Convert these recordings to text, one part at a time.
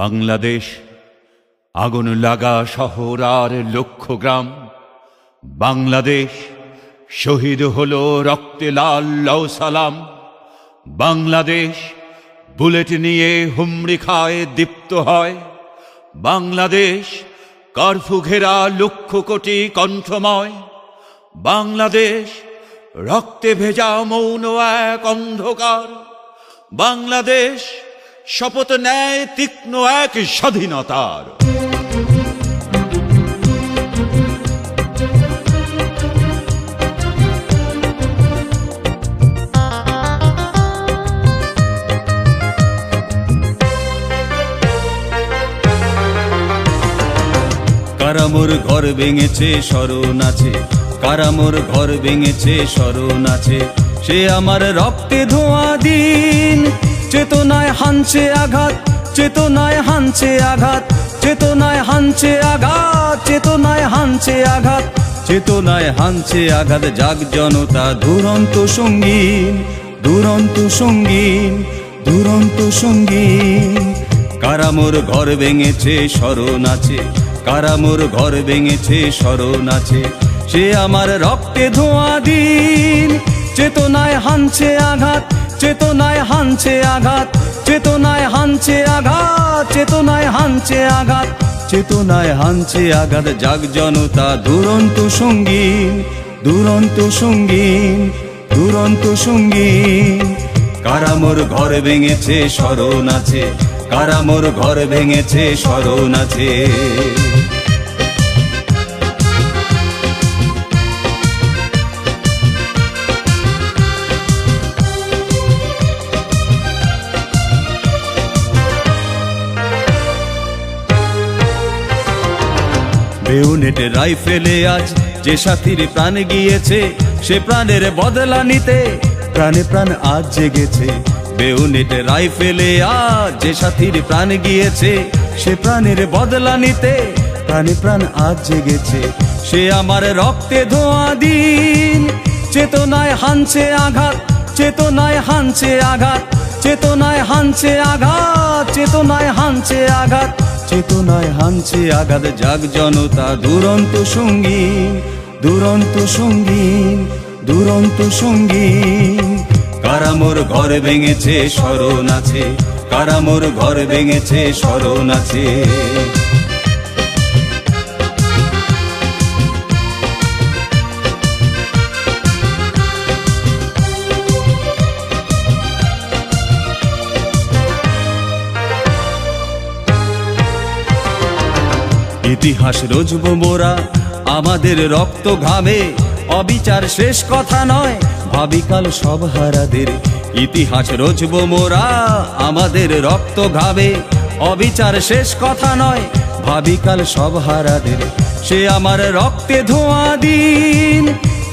বাংলাদেশ আগুন লাগা শহর আর লক্ষ গ্রাম। বাংলাদেশ শহীদ হলো রক্তে লাল লও সালাম বাংলাদেশ বুলেট নিয়ে হুমড়ি খায়, দীপ্ত হয়। বাংলাদেশ কার্ফু ঘেরা লক্ষ কোটি কণ্ঠময়। বাংলাদেশ রক্তে ভেজা মৌন এক অন্ধকার। বাংলাদেশ শপথ নেয় তীক্ষ্ণ এক স্বাধীনতার। কারামোর ঘর ভেঙেছে, স্মরণ আছে। কারামোর ঘর ভেঙেছে, স্মরণ আছে। সে আমার রক্তে ধোঁয়া দিন চেতনায় হানছে আঘাত, চেতনায় হানছে আঘাত, চেতনায় হানছে আঘাত, চেতনায় হানছে আঘাত, চেতনায় হানছে আঘাত। জাগ জনতা, দুরন্ত সঙ্গীন দুরন্ত সঙ্গীন দুরন্ত সঙ্গীন। কারামোর ঘর ভেঙেছে, স্মরণ আছে। কারামোর ঘর ভেঙেছে, স্মরণ আছে। সে আমার রক্তে ধোঁয়া দিন, চেতনায় হানছে আঘাত চেতনায় হানছে আঘাত, চেতনায় হানছে আঘাত, চেতনায় হানছে আঘাত, চেতনায় হানছে আঘাত। জাগ জনতা, দুরন্ত সঙ্গীন দুরন্ত সঙ্গীন দুরন্ত সঙ্গীন। কারামোর ঘর ভেঙেছে, স্মরণ আছে। কারামোর ঘর ভেঙেছে, স্মরণ আছে। বেউনেটে রাইফেলে আজ যে সাথীর প্রাণ গিয়েছে, সে প্রাণের বদলা নিতে প্রাণে প্রাণ আজ জেগেছে। বেউনেটে রাইফেলে আজ যে সাথীর প্রাণ গিয়েছে, সে প্রাণের বদলা নিতে প্রাণে প্রাণ আজ জেগেছে। সে আমার রক্তে ধোঁয়া দিন, চেতনায় হানছে আঘাত, চেতনায় হানছে আঘাত, চেতনায় হানছে আঘাত, চেতনায় হানছে আঘাত। চেতনায় হানছে আঘাত, জাগ জনতা। দুরন্ত সঙ্গী দুরন্ত সঙ্গী দুরন্ত সঙ্গী কারামোর ঘর ভেঙেছে, স্মরণ আছে। কারামোর ঘর ভেঙেছে, স্মরণ আছে। ইতিহাস রোজব মোরা, আমাদের রক্ত ঘামে। অবিচার শেষ কথা নয়, ভাবিকাল সব হারাদের। ইতিহাস রোজব মোরা, আমাদের রক্ত ঘামে। অবিচার শেষ কথা নয়, ভাবিকাল সব হারাদের। সে আমার রক্তে ধোঁয়া দিন,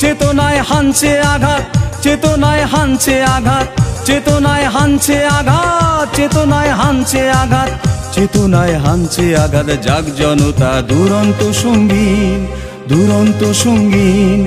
চেতনায় হানছে আঘাত, চেতনায় হানছে আঘাত, চেতনায় হানছে আঘাত, চেতনায় হানছে আঘাত। চেতনায় হানছে আঘাত, জাগ জনতা, দুরন্ত সঙ্গীন দুরন্ত সঙ্গীন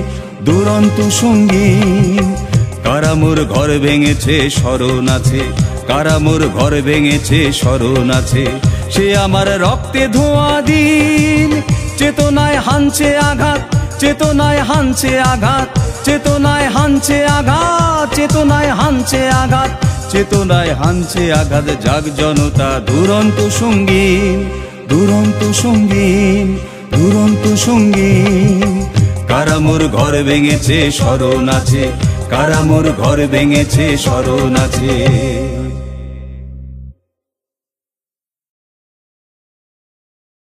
দুরন্ত সঙ্গীন। কারামোর ঘর ভেঙেছে, স্মরণ আছে। কারামোর ঘর ভেঙেছে, স্মরণ আছে। সে আমার রক্তে ধোঁয়া দিন। চেতনায় হানছে আঘাত, চেতনায় হানছে আঘাত, চেতনায় হানছে আঘাত, চেতনায় হানছে আঘাত। চেতনায় হানছে আঘাত, জাগ জনতা। দুরন্ত সঙ্গীন দুরন্ত সঙ্গীন দুরন্ত সঙ্গীন। কারামোর ঘর ভেঙেছে, স্মরণ আছে। কারামোর ঘর ভেঙেছে, স্মরণ আছে।